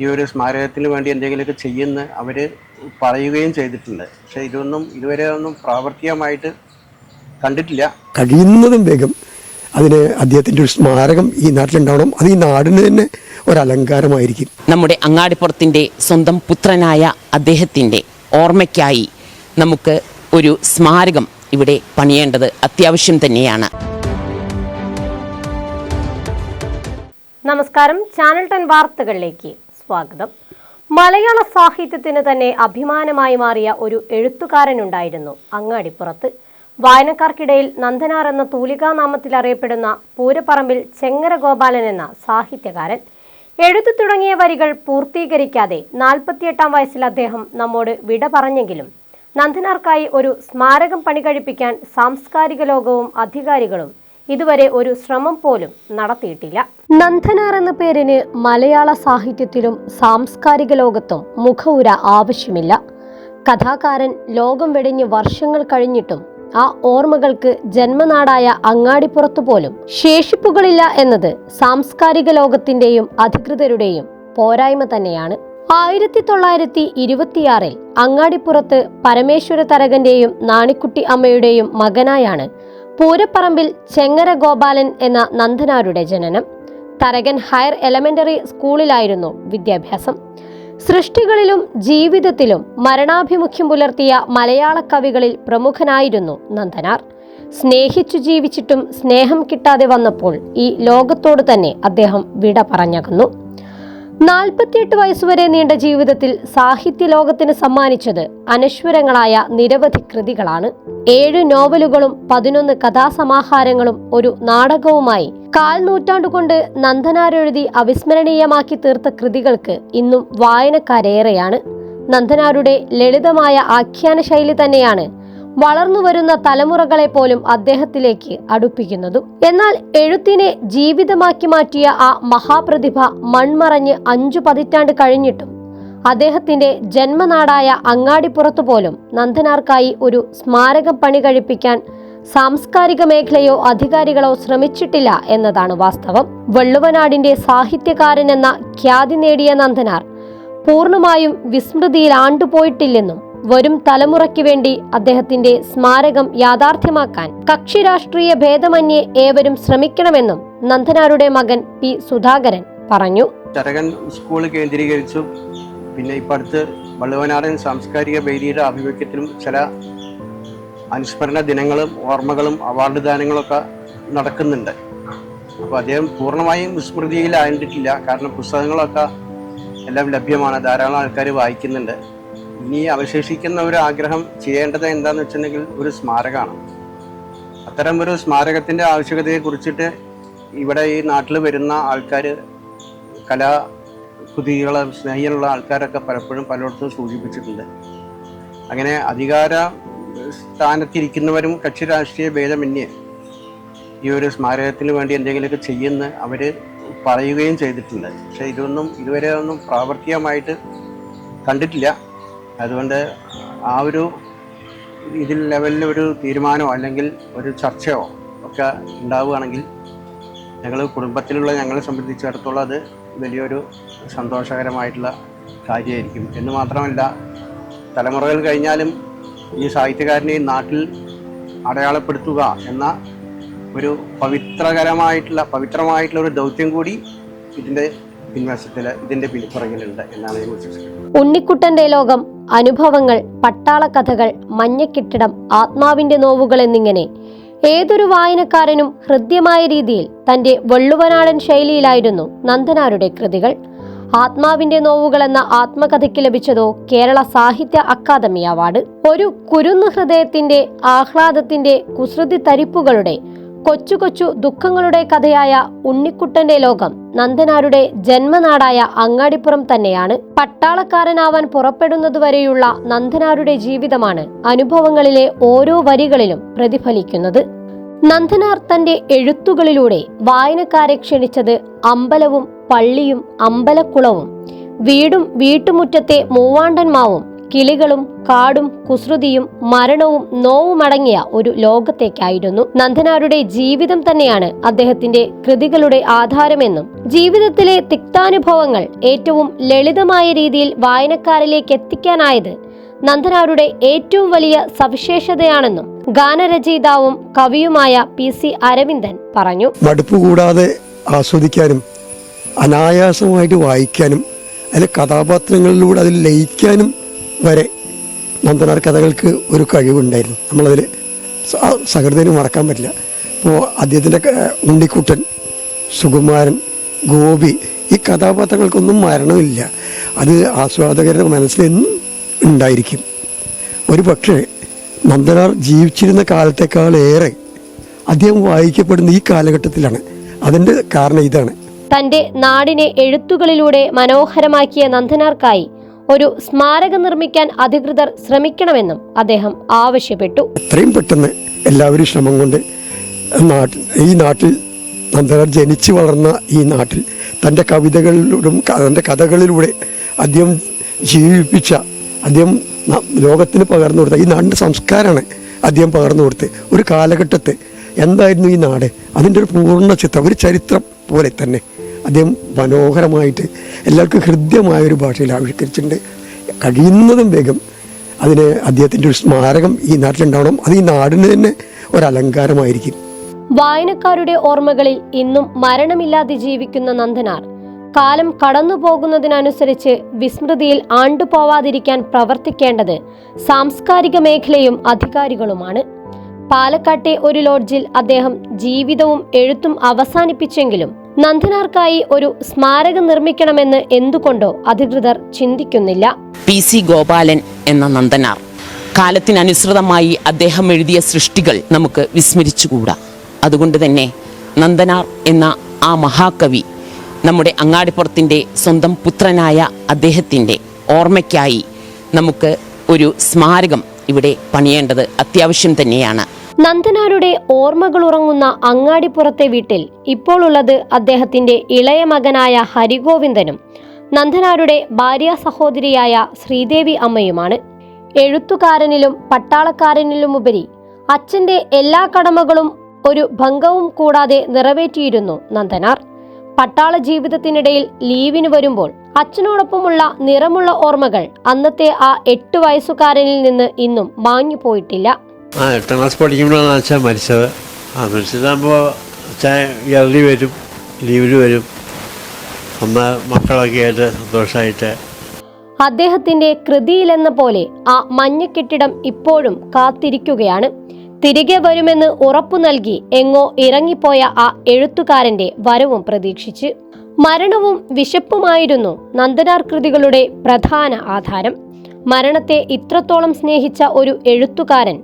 ഈ ഒരു സ്മാരകത്തിന് വേണ്ടി എന്തെങ്കിലുമൊക്കെ ചെയ്യുന്ന അവർ പറയുകയും ചെയ്തിട്ടുണ്ട്. പക്ഷേ ഇതൊന്നും ഇതുവരെ ഒന്നും പ്രാവർത്തികമായിട്ട് കണ്ടിട്ടില്ല. കഴിയുന്നതും വേഗം അതിന് അദ്ദേഹത്തിന്റെ ഒരു സ്മാരകം ഈ നാട്ടിലുണ്ടാവണം. അത് ഈ നാടിന് തന്നെ ഒരലങ്കാരമായിരിക്കും. നമ്മുടെ അങ്ങാടിപ്പുറത്തിന്റെ സ്വന്തം പുത്രനായ അദ്ദേഹത്തിന്റെ ഓർമ്മയ്ക്കായി നമുക്ക് ഒരു സ്മാരകം ഇവിടെ പണിയേണ്ടത് അത്യാവശ്യം തന്നെയാണ്. നമസ്കാരം. ചാനൽ ടെൻ വാർത്തകളിലേക്ക്. സ്വാഗതം. മലയാള സാഹിത്യത്തിന് തന്നെ അഭിമാനമായി മാറിയ ഒരു എഴുത്തുകാരനുണ്ടായിരുന്നു. അങ്ങാടിപ്പുറത്ത്. വായനക്കാർക്കിടയിൽ നന്ദനാർ എന്ന തൂലികാനാമത്തിൽ അറിയപ്പെടുന്ന പൂരപ്പറമ്പിൽ ചെങ്ങര ഗോപാലൻ എന്ന സാഹിത്യകാരൻ. എഴുത്തു തുടങ്ങിയ വരികൾ പൂർത്തീകരിക്കാതെ നാൽപ്പത്തിയെട്ടാം വയസ്സിൽ അദ്ദേഹം നമ്മോട് വിട പറഞ്ഞെങ്കിലും നന്ദനാർക്കായി ഒരു സ്മാരകം പണികഴിപ്പിക്കാൻ സാംസ്കാരിക ലോകവും അധികാരികളും ഇതുവരെ ഒരു ശ്രമം പോലും നടത്തിയിട്ടില്ല. നന്ദനാർ എന്ന പേരിന് മലയാള സാഹിത്യത്തിലും സാംസ്കാരിക ലോകത്തും മുഖവുര ആവശ്യമില്ല. കഥാകാരൻ ലോകം വെടിഞ്ഞ് വർഷങ്ങൾ കഴിഞ്ഞിട്ടും ആ ഓർമ്മകൾക്ക് ജന്മനാടായ അങ്ങാടിപ്പുറത്തു പോലും ശേഷിപ്പുകളില്ല എന്നത് സാംസ്കാരിക ലോകത്തിന്റെയും അധികൃതരുടെയും പോരായ്മ തന്നെയാണ്. ആയിരത്തി തൊള്ളായിരത്തി ഇരുപത്തിയാറിൽ അങ്ങാടിപ്പുറത്ത് പരമേശ്വര തരകന്റെയും നാണിക്കുട്ടി അമ്മയുടെയും മകനായാണ് പൂരപ്പറമ്പിൽ ചെങ്ങര ഗോപാലൻ എന്ന നന്ദനാരുടെ ജനനം. തരകൻ ഹയർ എലമെന്ററി സ്കൂളിലായിരുന്നു വിദ്യാഭ്യാസം. സൃഷ്ടികളിലും ജീവിതത്തിലും മരണാഭിമുഖ്യം പുലർത്തിയ മലയാള കവികളിൽ പ്രമുഖനായിരുന്നു നന്ദനാർ. സ്നേഹിച്ചു ജീവിച്ചിട്ടും സ്നേഹം കിട്ടാതെ വന്നപ്പോൾ ഈ ലോകത്തോട് തന്നെ അദ്ദേഹം വിട പറഞ്ഞകന്നു. നാൽപ്പത്തിയെട്ട് വയസ്സുവരെ നീണ്ട ജീവിതത്തിൽ സാഹിത്യ ലോകത്തിന് സമ്മാനിച്ചത് അനശ്വരങ്ങളായ നിരവധി കൃതികളാണ്. ഏഴ് നോവലുകളും പതിനൊന്ന് കഥാസമാഹാരങ്ങളും ഒരു നാടകവുമായി കാൽ നൂറ്റാണ്ടുകൊണ്ട് നന്ദനാരെഴുതി അവിസ്മരണീയമാക്കി തീർത്ത കൃതികൾക്ക് ഇന്നും വായനക്കാരേറെയാണ്. നന്ദനാരുടെ ലളിതമായ ആഖ്യാന ശൈലി തന്നെയാണ് വളർന്നു വരുന്ന തലമുറകളെ പോലും അദ്ദേഹത്തിലേക്ക് അടുപ്പിക്കുന്നതും. എന്നാൽ എഴുത്തിനെ ജീവിതമാക്കി മാറ്റിയ ആ മഹാപ്രതിഭ മൺമറഞ്ഞ് അഞ്ചു പതിറ്റാണ്ട് കഴിഞ്ഞിട്ടും അദ്ദേഹത്തിന്റെ ജന്മനാടായ അങ്ങാടിപ്പുറത്തു പോലും നന്ദനാർക്കായി ഒരു സ്മാരകം പണി കഴിപ്പിക്കാൻ സാംസ്കാരിക മേഖലയോ അധികാരികളോ ശ്രമിച്ചിട്ടില്ല എന്നതാണ് വാസ്തവം. വള്ളുവനാടിന്റെ സാഹിത്യകാരൻ എന്ന ഖ്യാതി നേടിയ നന്ദനാർ പൂർണമായും വിസ്മൃതിയിൽ ആണ്ടുപോയിട്ടില്ലെന്നും വരും തലമുറയ്ക്ക് വേണ്ടി അദ്ദേഹത്തിന്റെ സ്മാരകം യാഥാർത്ഥ്യമാക്കാൻ കക്ഷി രാഷ്ട്രീയ ഭേദമന്യേ ഏവരും ശ്രമിക്കണമെന്നും നന്ദനാരുടെ മകൻ പി സുധാകരൻ പറഞ്ഞു. ചരകൻ സ്കൂൾ കേന്ദ്രീകരിച്ചു. പിന്നെ ഇപ്പം അടുത്ത് വള്ളുവനാടൻ സാംസ്കാരിക വേദിയുടെ ആഭിമുഖ്യത്തിലും ചില അനുസ്മരണ ദിനങ്ങളും ഓർമ്മകളും അവാർഡ് ദാനങ്ങളൊക്കെ നടക്കുന്നുണ്ട്. അപ്പോൾ അദ്ദേഹം പൂർണമായും വിസ്മൃതിയിലായിട്ടില്ല കാരണം പുസ്തകങ്ങളൊക്കെ എല്ലാം ലഭ്യമാണ്. ധാരാളം ആൾക്കാർ വായിക്കുന്നുണ്ട്. ഇനി അവശേഷിക്കുന്ന ഒരു ആഗ്രഹം ചെയ്യേണ്ടത് എന്താന്ന് വെച്ചിട്ടുണ്ടെങ്കിൽ ഒരു സ്മാരകമാണ്. അത്തരം ഒരു സ്മാരകത്തിന്റെ ആവശ്യകതയെ കുറിച്ചിട്ട് ഇവിടെ ഈ നാട്ടിൽ വരുന്ന ആൾക്കാർ കലാ കുതികളെ സ്നേഹിയുള്ള ആൾക്കാരൊക്കെ പലപ്പോഴും പലയിടത്തും സൂചിപ്പിച്ചിട്ടുണ്ട്. അങ്ങനെ അധികാര സ്ഥാനത്തിരിക്കുന്നവരും കക്ഷി രാഷ്ട്രീയ ഭേദമന്യേ ഈ ഒരു സ്മാരകത്തിന് വേണ്ടി എന്തെങ്കിലുമൊക്കെ ചെയ്യുന്ന അവർ പറയുകയും ചെയ്തിട്ടുണ്ട്. പക്ഷേ ഇതൊന്നും ഇതുവരെ ഒന്നും പ്രാവർത്തികമായിട്ട് കണ്ടിട്ടില്ല. അതുകൊണ്ട് ആ ഒരു ഇതിൽ ലെവലിൽ ഒരു തീരുമാനമോ അല്ലെങ്കിൽ ഒരു ചർച്ചയോ ഒക്കെ ഉണ്ടാവുകയാണെങ്കിൽ ഞങ്ങൾ കുടുംബത്തിലുള്ള ഞങ്ങളെ സംബന്ധിച്ചിടത്തോളം അത് വലിയൊരു സന്തോഷകരമായിട്ടുള്ള കാര്യമായിരിക്കും. എന്ന് മാത്രമല്ല തലമുറകൾ കഴിഞ്ഞാലും ഈ സാഹിത്യകാരനെ നാട്ടിൽ അടയാളപ്പെടുത്തുക എന്ന ഒരു പവിത്രകരമായിട്ടുള്ള പവിത്രമായിട്ടുള്ള ഒരു ദൗത്യം കൂടി ഇതിന്റെ പിൻവശത്തിൽ ഇതിന്റെ പിൻപുറകിലുണ്ട് എന്നാണ് ഞാൻ വിശ്വസിക്കുന്നത്. ഉണ്ണിക്കുട്ടന്റെ ലോകം അനുഭവങ്ങൾ പട്ടാളക്കഥകൾ മഞ്ഞക്കെട്ടിടം ആത്മാവിന്റെ നോവുകൾ എന്നിങ്ങനെ. ഏതൊരു വായനക്കാരനും ഹൃദ്യമായ രീതിയിൽ തന്റെ വള്ളുവനാടൻ ശൈലിയിലായിരുന്നു നന്ദനാരുടെ കൃതികൾ. ആത്മാവിന്റെ നോവുകൾ എന്ന ആത്മകഥയ്ക്ക് ലഭിച്ചതോ കേരള സാഹിത്യ അക്കാദമി അവാർഡ്. ഒരു കുരുന്നു ഹൃദയത്തിന്റെ ആഹ്ലാദത്തിന്റെ കുസൃതി തരിപ്പുകളുടെ കൊച്ചു കൊച്ചു ദുഃഖങ്ങളുടെ കഥയായ ഉണ്ണിക്കുട്ടന്റെ ലോകം നന്ദനാരുടെ ജന്മനാടായ അങ്ങാടിപ്പുറം തന്നെയാണ്. പട്ടാളക്കാരനാവാൻ പുറപ്പെടുന്നതുവരെയുള്ള നന്ദനാരുടെ ജീവിതമാണ് അനുഭവങ്ങളിലെ ഓരോ വരികളിലും പ്രതിഫലിക്കുന്നത്. നന്ദനാർ തന്റെ എഴുത്തുകളിലൂടെ വായനക്കാരെ ക്ഷണിച്ചത് അമ്പലവും പള്ളിയും അമ്പലക്കുളവും. വീടും വീട്ടുമുറ്റത്തെ മൂവാണ്ടന്മാവും കിളികളും കാടും കുസൃതിയും മരണവും നോവുമടങ്ങിയ ഒരു ലോകത്തേക്കായിരുന്നു. നന്ദനാരുടെ ജീവിതം തന്നെയാണ് അദ്ദേഹത്തിന്റെ കൃതികളുടെ ആധാരമെന്നും ജീവിതത്തിലെ തിക്താനുഭവങ്ങൾ ഏറ്റവും ലളിതമായ രീതിയിൽ വായനക്കാരിലേക്ക് എത്തിക്കാനായത് നന്ദനാരുടെ ഏറ്റവും വലിയ സവിശേഷതയാണെന്നും ഗാനരചയിതാവും കവിയുമായ പി സി അരവിന്ദൻ പറഞ്ഞു. മടുപ്പ് കൂടാതെ ആസ്വദിക്കാനും അനായാസമായിട്ട് വായിക്കാനും അതിലെ കഥാപാത്രങ്ങളിലൂടെ അതിൽ ലയിക്കാനും വരെ നന്ദനാർ കഥകൾക്ക് ഒരു കഴിവുണ്ടായിരുന്നു. നമ്മളതിൽ സഹൃദയന് മറക്കാൻ പറ്റില്ല. ഇപ്പോൾ അദ്ദേഹത്തിന്റെ ഉണ്ണിക്കുട്ടൻ സുകുമാരൻ ഗോപി ഈ കഥാപാത്രങ്ങൾക്കൊന്നും മരണമില്ല. അത് ആസ്വാദകരുടെ മനസ്സിലെന്നും ഉണ്ടായിരിക്കും. ഒരു പക്ഷേ നന്ദനാർ ജീവിച്ചിരുന്ന കാലത്തേക്കാളേറെ അദ്ദേഹം വായിക്കപ്പെടുന്ന ഈ കാലഘട്ടത്തിലാണ്. അതിന്റെ കാരണം ഇതാണ്. തന്റെ നാടിനെ എഴുത്തുകളിലൂടെ മനോഹരമാക്കിയ നന്ദനാർക്കായി ഒരു സ്മാരകം നിർമ്മിക്കാൻ അധികൃതർ ശ്രമിക്കണമെന്നും അദ്ദേഹം ആവശ്യപ്പെട്ടു. എത്രയും പെട്ടെന്ന് എല്ലാവരും ശ്രമം കൊണ്ട് ഈ നാട്ടിൽ നന്ദനാർ ജനിച്ചു വളർന്ന ഈ നാട്ടിൽ തന്റെ കവിതകളിലൂടെ തന്റെ കഥകളിലൂടെ അദ്ദേഹം ജീവിപ്പിച്ച അദ്ദേഹം ലോകത്തിന് പകർന്നു കൊടുത്ത ഈ നാടിന്റെ സംസ്കാരമാണ് അദ്ദേഹം പകർന്നു കൊടുത്ത്. ഒരു കാലഘട്ടത്ത് എന്തായിരുന്നു ഈ നാട്? അതിന്റെ ഒരു പൂർണ ചിത്രം ഒരു ചരിത്രം പോലെ തന്നെ. അദ്ദേഹം മനോഹരമായിട്ട് എല്ലാവർക്കും ഹൃദ്യമായൊരു ഭാഷയിൽ ആവിഷ്കരിച്ചിട്ടുണ്ട്. കഴിയുന്നതും വേഗം അതിന് അദ്ദേഹത്തിന്റെ ഒരു സ്മാരകം ഈ നാട്ടിലുണ്ടാവണം. അത് ഈ നാടിന് തന്നെ ഒരലങ്കാരമായിരിക്കും. വായനക്കാരുടെ ഓർമ്മകളിൽ ഇന്നും മരണമില്ലാതെ ജീവിക്കുന്ന നന്ദനാർ. കാലം കടന്നു പോകുന്നതിനനുസരിച്ച് വിസ്മൃതിയിൽ ആണ്ടുപോവാതിരിക്കാൻ പ്രവർത്തിക്കേണ്ടത് സാംസ്കാരിക മേഖലയും അധികാരികളുമാണ്. പാലക്കാട്ടെ ഒരു ലോഡ്ജിൽ അദ്ദേഹം ജീവിതവും എഴുത്തും അവസാനിപ്പിച്ചെങ്കിലും നന്ദനാർക്കായി ഒരു സ്മാരകം നിർമ്മിക്കണമെന്ന് എന്തുകൊണ്ടോ അധികൃതർ ചിന്തിക്കുന്നില്ല. പി സി ഗോപാലൻ എന്ന നന്ദനാർ. കാലത്തിനനുസൃതമായി അദ്ദേഹം എഴുതിയ സൃഷ്ടികൾ നമുക്ക് വിസ്മരിച്ചുകൂടാ. അതുകൊണ്ട് തന്നെ നന്ദനാർ എന്ന ആ മഹാകവി നമ്മുടെ അങ്ങാടിപ്പുറത്തിന്റെ സ്വന്തം പുത്രനായ അദ്ദേഹത്തിന്റെ ഓർമ്മയ്ക്കായി നമുക്ക് ഒരു സ്മാരകം ഇവിടെ പണിയേണ്ടത് അത്യാവശ്യം തന്നെയാണ്. നന്ദനാരുടെ ഓർമ്മകൾ ഉറങ്ങുന്ന അങ്ങാടിപ്പുറത്തെ വീട്ടിൽ ഇപ്പോൾ ഉള്ളത് അദ്ദേഹത്തിന്റെ ഇളയ മകനായ ഹരിഗോവിന്ദനും നന്ദനാരുടെ ഭാര്യ സഹോദരിയായ ശ്രീദേവി അമ്മയുമാണ്. എഴുത്തുകാരനിലും പട്ടാളക്കാരനിലുമുപരി അച്ഛന്റെ എല്ലാ കടമകളും ഒരു ഭംഗവും കൂടാതെ നിറവേറ്റിയിരുന്നു നന്ദനാർ. പട്ടാള ജീവിതത്തിനിടയിൽ ലീവിന് വരുമ്പോൾ അച്ഛനോടൊപ്പമുള്ള നിറമുള്ള ഓർമ്മകൾ അന്നത്തെ ആ എട്ട് വയസ്സുകാരനിൽ നിന്ന് ഇന്നും മാഞ്ഞു പോയിട്ടില്ല ആ എട്ടാം ക്ലാസ് പഠിക്കുമ്പോഴാണ് അച്ഛൻ മരിച്ചത്. ആ മരിച്ചതാകുമ്പോൾ അച്ഛൻ ഇയർലി വരും ലീവിൽ വരും. അന്ന് മക്കളൊക്കെ ആയിട്ട് സന്തോഷമായിട്ട് അദ്ദേഹത്തിന്റെ കൃതിയിലെന്ന പോലെ ആ മഞ്ഞ കെട്ടിടം ഇപ്പോഴും കാത്തിരിക്കുകയാണ്. തിരികെ വരുമെന്ന് ഉറപ്പു നൽകി എങ്ങോ ഇറങ്ങിപ്പോയ ആ എഴുത്തുകാരന്റെ വരവും പ്രതീക്ഷിച്ച്. മരണവും വിശപ്പുമായിരുന്നു നന്ദനാർ കൃതികളുടെ പ്രധാന ആധാരം. മരണത്തെ ഇത്രത്തോളം സ്നേഹിച്ച ഒരു എഴുത്തുകാരൻ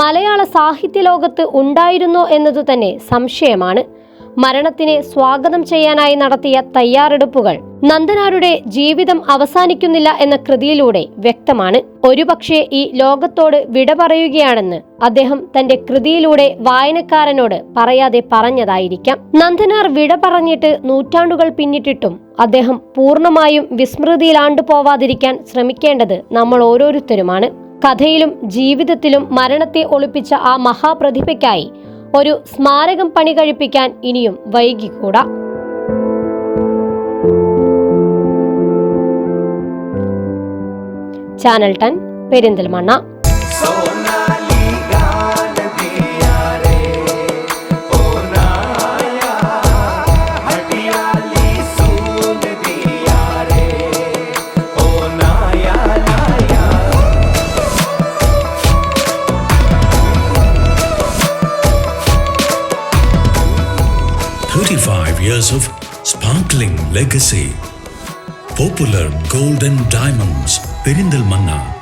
മലയാള സാഹിത്യ ലോകത്ത് ഉണ്ടായിരുന്നോ എന്നതു തന്നെ സംശയമാണ്. മരണത്തിനെ സ്വാഗതം ചെയ്യാനായി നടത്തിയ തയ്യാറെടുപ്പുകൾ നന്ദനാരുടെ ജീവിതം അവസാനിക്കുന്നില്ല എന്ന കൃതിയിലൂടെ വ്യക്തമാണ്. ഒരുപക്ഷെ ഈ ലോകത്തോട് വിട പറയുകയാണെന്ന് അദ്ദേഹം തന്റെ കൃതിയിലൂടെ വായനക്കാരനോട് പറയാതെ പറഞ്ഞതായിരിക്കാം. നന്ദനാർ വിട പറഞ്ഞിട്ട് നൂറ്റാണ്ടുകൾ പിന്നിട്ടിട്ടും അദ്ദേഹം പൂർണമായും വിസ്മൃതിയിലാണ്ടു പോവാതിരിക്കാൻ ശ്രമിക്കേണ്ടത് നമ്മൾ ഓരോരുത്തരുമാണ്. കഥയിലും ജീവിതത്തിലും മരണത്തെ ഒളിപ്പിച്ച ആ മഹാപ്രതിഭയ്ക്കായി ഒരു സ്മാരകം പണി കഴിപ്പിക്കാൻ ഇനിയും വൈകിക്കൂടാ. Channel ton Perinthalmanna. Years of sparkling legacy. Popular Golden Diamonds, Perindalmanna,